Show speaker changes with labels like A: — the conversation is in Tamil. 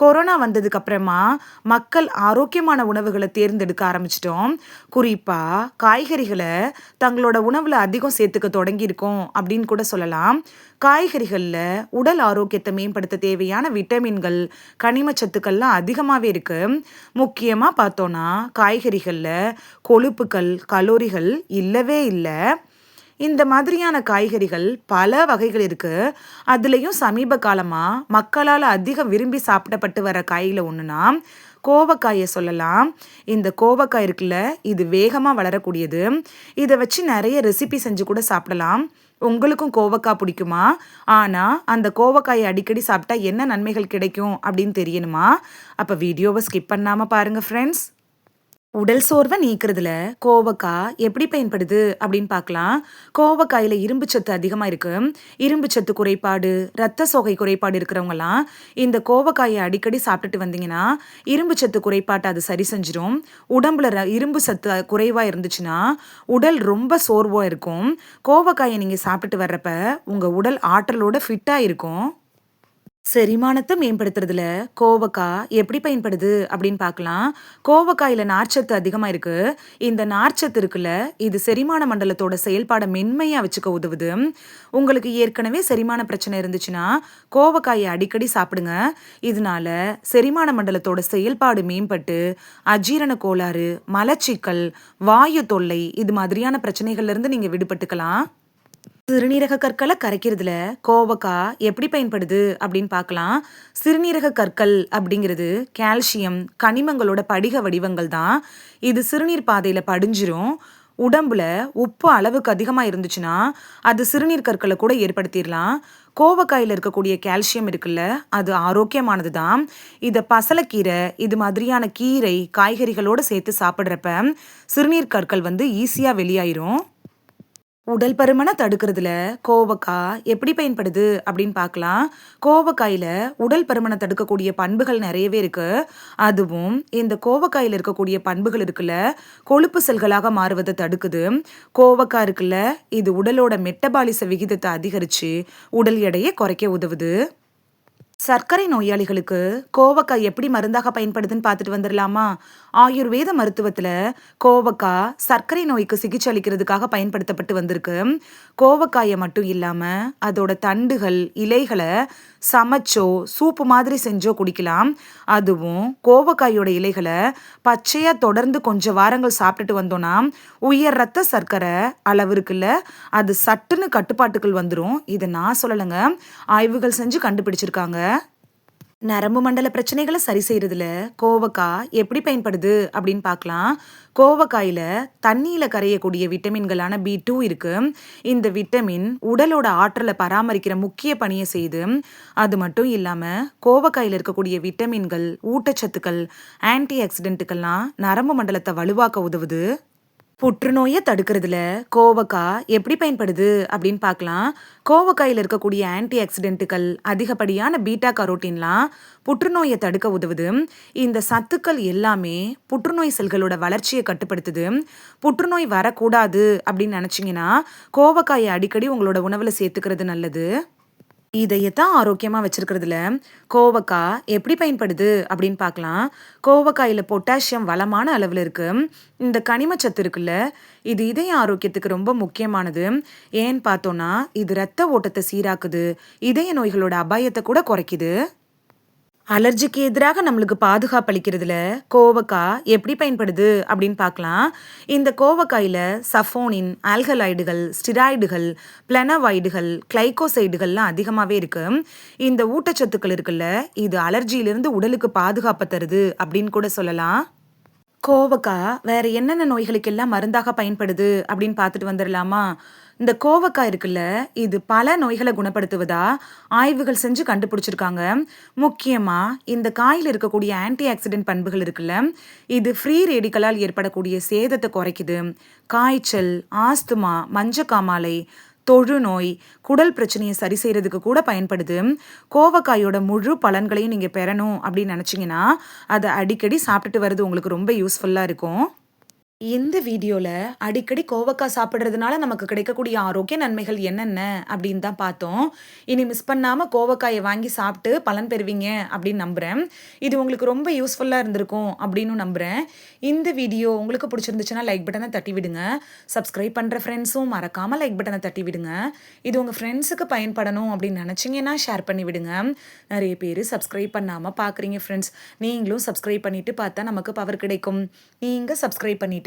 A: கொரோனா வந்ததுக்கு அப்புறமா மக்கள் ஆரோக்கியமான உணவுகளை தேர்ந்தெடுக்க ஆரம்பிச்சிட்டோம். குறிப்பாக காய்கறிகளை தங்களோட உணவில் அதிகம் சேர்த்துக்க தொடங்கியிருக்கோம் அப்படின்னு கூட சொல்லலாம். காய்கறிகளில் உடல் ஆரோக்கியத்தை மேம்படுத்த தேவையான விட்டமின்கள் கனிம சத்துக்கள்லாம் அதிகமாகவே இருக்குது முக்கியமாக பார்த்தோன்னா காய்கறிகளில் கொழுப்புகள் கலோரிகள் இல்லவே இல்லை. இந்த மாதிரியான காய்கறிகள் பல வகைகள் இருக்குது அதுலேயும் சமீப காலமாக மக்களால் அதிகம் விரும்பி சாப்பிடப்பட்டு வர காயில் ஒன்றுனா கோவக்காயை சொல்லலாம். இந்த கோவக்காய் இருக்குல்ல இது வேகமாக வளரக்கூடியது. இதை வச்சு நிறைய ரெசிபி செஞ்சு கூட சாப்பிடலாம். உங்களுக்கும் கோவக்காய் பிடிக்குமா? ஆனால் அந்த கோவக்காயை அடிக்கடி சாப்பிட்டா என்ன நன்மைகள் கிடைக்கும் அப்படின்னு தெரியணுமா? அப்போ வீடியோவை ஸ்கிப் பண்ணாமல் பாருங்கள் ஃப்ரெண்ட்ஸ் உடல் சோர்வை நீக்கிறதுல கோவக்காய் எப்படி பயன்படுது அப்படின்னு பார்க்கலாம். கோவக்காயில் இரும்பு சத்து அதிகமாக இருக்கு. இரும்பு சத்து குறைபாடு ரத்த சோகை குறைபாடு இருக்கிறவங்கலாம் இந்த கோவக்காயை அடிக்கடி சாப்பிட்டுட்டு வந்தீங்கன்னா இரும்பு சத்து குறைபாட்டை அது சரி செஞ்சிடும் உடம்புல இரும்பு சத்து குறைவாக இருந்துச்சுன்னா உடல் ரொம்ப சோர்வாக இருக்கும். கோவக்காயை நீங்கள் சாப்பிட்டுட்டு வர்றப்ப உங்கள் உடல் ஆற்றலோட ஃபிட்டாக இருக்கும். செரிமானத்தை மேம்படுத்துறதுல கோவக்காய் எப்படி பயன்படுது அப்படின்னு பார்க்கலாம். கோவக்காயில் நார்ச்சத்து அதிகமாக இருக்குது இந்த நார்ச்சத்து இருக்குல்ல இது செரிமான மண்டலத்தோட செயல்பாடை மென்மையாக வச்சுக்க உதவுது. உங்களுக்கு ஏற்கனவே செரிமான பிரச்சனை இருந்துச்சுன்னா கோவக்காயை அடிக்கடி சாப்பிடுங்க. இதனால செரிமான மண்டலத்தோட செயல்பாடு மேம்பட்டு அஜீரண கோளாறு மலச்சிக்கல் வாயு தொல்லை இது மாதிரியான பிரச்சனைகள்லேருந்து நீங்கள் விடுபட்டுக்கலாம். சிறுநீரக கற்களை கரைக்கிறதுல கோவக்காய் எப்படி பயன்படுது அப்படின்னு பார்க்கலாம். சிறுநீரக கற்கள் அப்படிங்கிறது கால்சியம் கனிமங்களோட படிக வடிவங்கள் தான். இது சிறுநீர் பாதையில் படிஞ்சிரும். உடம்புல உப்பு அளவுக்கு அதிகமாக இருந்துச்சுன்னா அது சிறுநீர் கற்களை கூட ஏற்படுத்திடலாம். கோவக்காயில் இருக்கக்கூடிய கால்சியம் இருக்குல்ல அது ஆரோக்கியமானது தான். இதை பசலக்கீரை இது மாதிரியான கீரை காய்கறிகளோடு சேர்த்து சாப்பிட்றப்ப சிறுநீர் கற்கள் வந்து ஈஸியாக வெளியாயிரும். உடல் பருமனை தடுக்கிறதுல கோவக்காய் எப்படி பயன்படுது அப்படின்னு பார்க்கலாம். கோவக்காயில் உடல் பருமனை தடுக்கக்கூடிய பண்புகள் நிறையவே இருக்கு. அதுவும் இந்த கோவக்காயில் இருக்கக்கூடிய பண்புகள் இருக்குல்ல கொழுப்பு செல்களாக மாறுவதை தடுக்குது. கோவக்காய் இருக்குல்ல இது உடலோட மெட்டபாலிச விகிதத்தை அதிகரித்து உடல் எடையை குறைக்க உதவுது. சர்க்கரை நோயாளிகளுக்கு கோவக்காய் எப்படி மருந்தாக பயன்படுதுன்னு பார்த்துட்டு வந்துடலாமா? ஆயுர்வேத மருத்துவத்தில் கோவக்காய் சர்க்கரை நோய்க்கு சிகிச்சை அளிக்கிறதுக்காக பயன்படுத்தப்பட்டு வந்திருக்கு. கோவக்காயை மட்டும் இல்லாமல் அதோட தண்டுகள் இலைகளை சமைச்சோ சூப்பு மாதிரி செஞ்சோ குடிக்கலாம். அதுவும் கோவக்காயோட இலைகளை பச்சையாக தொடர்ந்து கொஞ்சம் வாரங்கள் சாப்பிட்டுட்டு வந்தோன்னா உயர் ரத்த சர்க்கரை அளவு இருக்குல்ல அது சட்டுன்னு கட்டுப்பாட்டுகள் வந்துடும் இதை நான் சொல்லலைங்க. ஆய்வுகள் செஞ்சு கண்டுபிடிச்சிருக்காங்க. நரம்பு மண்டல பிரச்சனைகளை சரி செய்யறதுல கோவக்காய் எப்படி பயன்படுது அப்படின்னு பார்க்கலாம். கோவக்காயில் தண்ணியில் கரையக்கூடிய விட்டமின்களான பி டூ இருக்கு. இந்த விட்டமின் உடலோட ஆற்றலை பராமரிக்கிற முக்கிய பணியை செய்து அது மட்டும் இல்லாமல் கோவக்காயில் இருக்கக்கூடிய விட்டமின்கள் ஊட்டச்சத்துக்கள் ஆன்டி ஆக்சிடென்ட்டுகள்லாம் நரம்பு மண்டலத்தை வலுவாக்க உதவுது. புற்றுநோயை தடுக்கிறதுல கோவக்காய் எப்படி பயன்படுது அப்படின்னு பார்க்கலாம். கோவக்காயில் இருக்கக்கூடிய ஆன்டி ஆக்சிடென்ட்டுகள் அதிகப்படியான பீட்டா கரோட்டின்லாம் புற்றுநோயை தடுக்க உதவுது. இந்த சத்துக்கள் எல்லாமே புற்றுநோய் செல்களோட வளர்ச்சியை கட்டுப்படுத்துது. புற்றுநோய் வரக்கூடாது அப்படின்னு நினச்சிங்கன்னா கோவக்காயை அடிக்கடி உங்களோட உணவில் சேர்த்துக்கிறது நல்லது. இதயத்தான் ஆரோக்கியமாக வச்சுருக்கிறதுல. கோவக்காய் எப்படி பயன்படுது அப்படின்னு பார்க்கலாம். கோவக்காயில் பொட்டாசியம் வளமான அளவில் இருக்குது இந்த கனிமச்சத்து இருக்குல்ல இது இதய ஆரோக்கியத்துக்கு ரொம்ப முக்கியமானது. ஏன்னு பார்த்தோன்னா இது ரத்த ஓட்டத்தை சீராக்குது. இதய நோய்களோட அபாயத்தை கூட குறைக்குது. அலர்ஜிக்கு எதிராக நம்மளுக்கு பாதுகாப்பு அளிக்கிறதுல கோவக்காய் எப்படி பயன்படுது அப்படின்னு பார்க்கலாம். இந்த கோவக்காயில் சஃபோனின் ஆல்கலாய்டுகள் ஸ்டிராய்டுகள் பிளனவாய்டுகள் கிளைகோசைடுகள்லாம் அதிகமாகவே இருக்கு. இந்த ஊட்டச்சத்துக்கள் இருக்குல்ல இது அலர்ஜியிலிருந்து உடலுக்கு பாதுகாப்பை தருது அப்படின்னு கூட சொல்லலாம். கோவக்காய் வேற என்னென்ன நோய்களுக்கெல்லாம் மருந்தாக பயன்படுது அப்படின்னு பார்த்துட்டு வந்துடலாமா இந்த கோவக்காய் இருக்குல்ல இது பல நோய்களை குணப்படுத்துவதா? ஆய்வுகள் செஞ்சு கண்டுபிடிச்சிருக்காங்க. முக்கியமாக இந்த காயில் இருக்கக்கூடிய ஆன்டி ஆக்சிடென்ட் பண்புகள் இருக்குல்ல இது ஃப்ரீ ரேடிக்கலால் ஏற்படக்கூடிய சேதத்தை குறைக்குது. காய்ச்சல் ஆஸ்துமா மஞ்சக்காமாலை தொழுநோய் குடல் பிரச்சனையை சரி செய்கிறதுக்கு கூட பயன்படுது. கோவக்காயோட முழு பலன்களையும் நீங்கள் பெறணும் அப்படின்னு நினச்சிங்கன்னா அதை அடிக்கடி சாப்பிட்டுட்டு வர்றது உங்களுக்கு ரொம்ப யூஸ்ஃபுல்லாக இருக்கும். இந்த வீடியோல அடிக்கடி கோவக்காய் சாப்பிட்றதுனால நமக்கு கிடைக்கக்கூடிய ஆரோக்கிய நன்மைகள் என்னென்ன அப்படின்னு தான் பார்த்தோம். இனி மிஸ் பண்ணாம கோவக்காயை வாங்கி சாப்பிட்டு பலன் பெறுவீங்க அப்படின்னு நம்புறேன். இது உங்களுக்கு ரொம்ப யூஸ்ஃபுல்லா இருந்திருக்கும் அப்படின்னு நம்புறேன். இந்த வீடியோ உங்களுக்கு பிடிச்சிருந்துச்சுன்னா லைக் பட்டனை தட்டி விடுங்க. சப்ஸ்கிரைப் பண்ற ஃப்ரெண்ட்ஸும் மறக்காம லைக் பட்டனை தட்டி விடுங்க. இது உங்க ஃப்ரெண்ட்ஸுக்கு பயன்படணும் அப்படின்னு நினச்சிங்கன்னா ஷேர் பண்ணி விடுங்க. நிறைய பேர் சப்ஸ்கிரைப் பண்ணாம பாக்குறீங்க ஃப்ரெண்ட்ஸ் நீங்களும் சப்ஸ்கிரைப் பண்ணிட்டு பார்த்தா நமக்கு பவர் கிடைக்கும். நீங்க சப்ஸ்கிரைப் பண்ணிட்டு